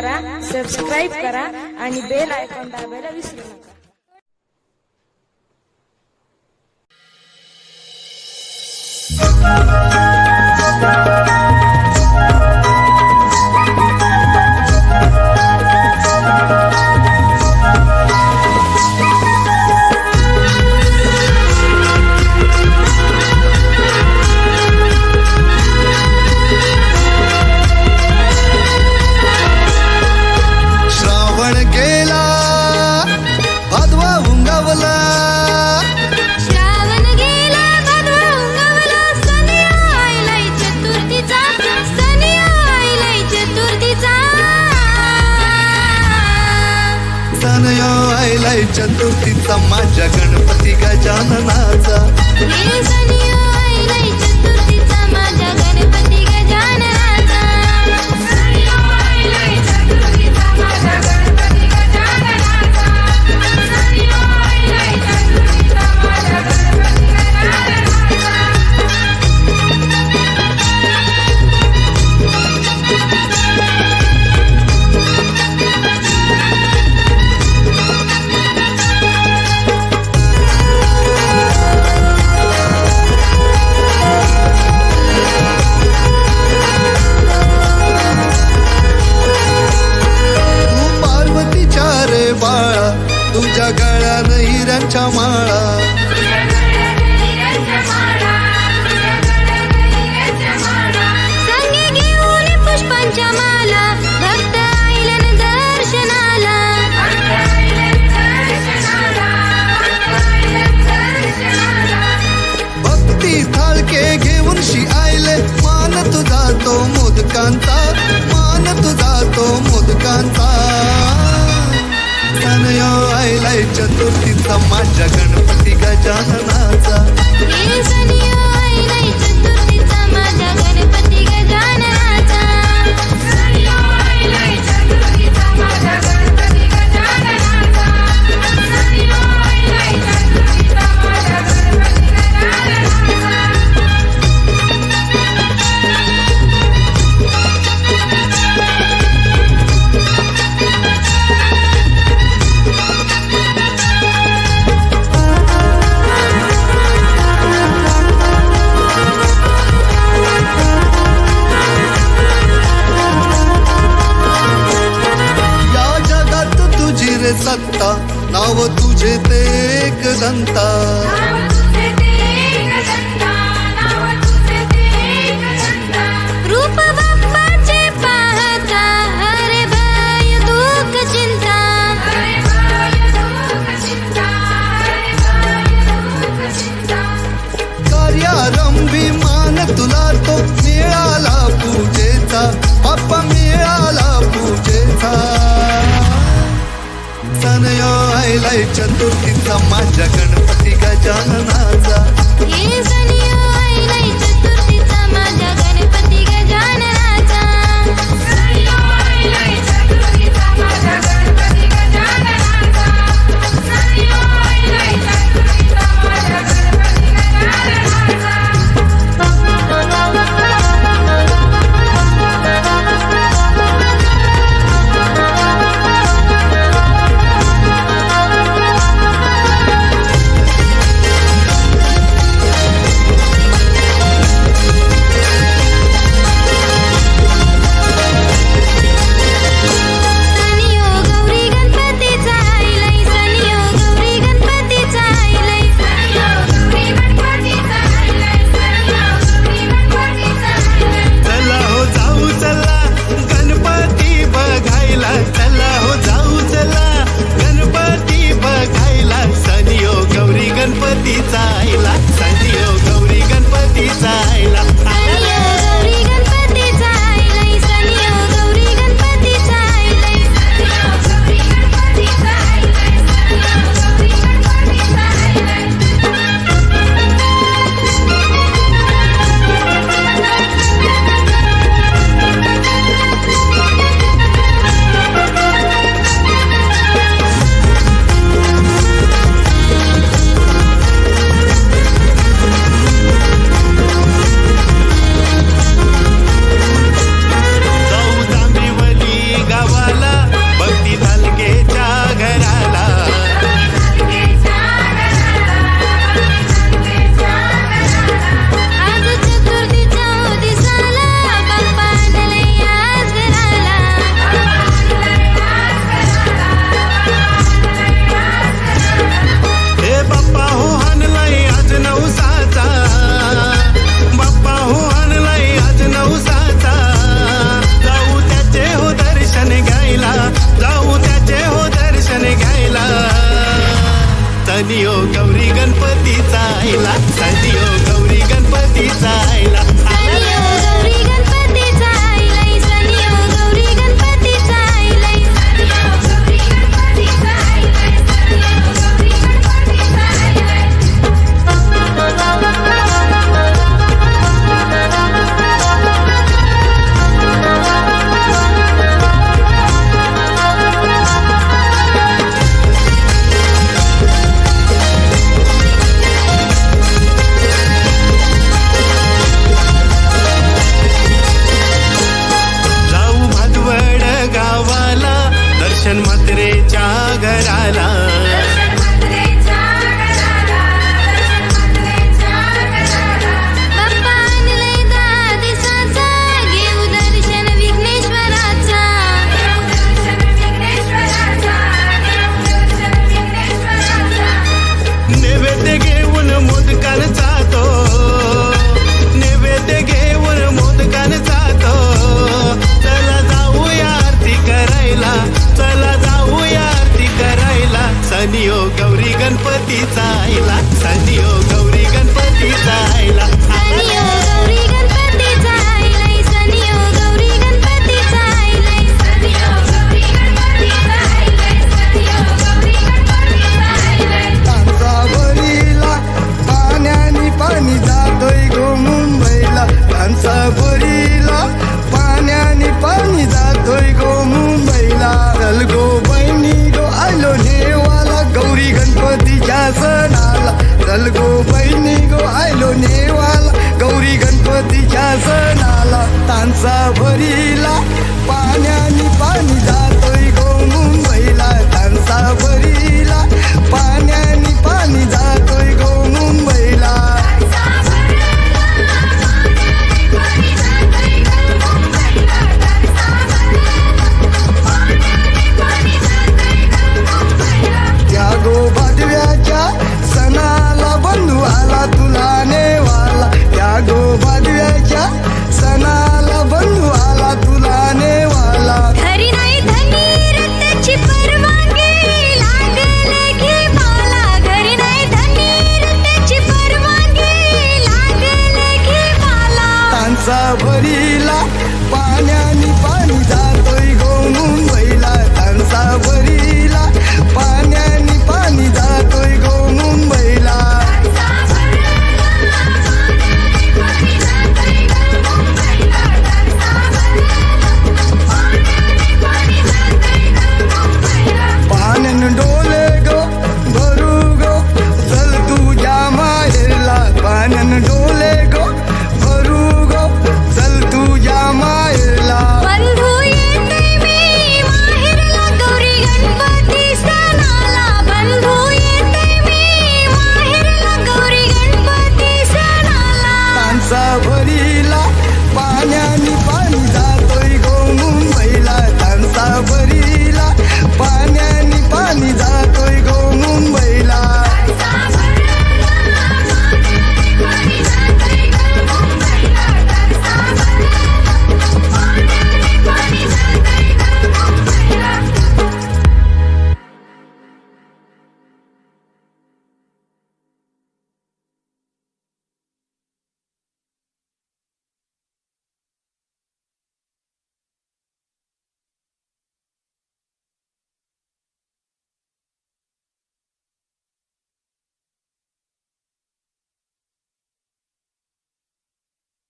करा सबस्क्राईब करा आणि बेल आयकॉन दाबायला विसरू नका गणपतीचा माझ्या गणपती गजाननाचा. मोदकांचा मान तुझा तो मोदकांचा. सनयो आयलाय चतुर्थीचा माझ्या गणपती गजानना. लय चतुर्थीचा माझ्या गणपती गजाननाचा. sabri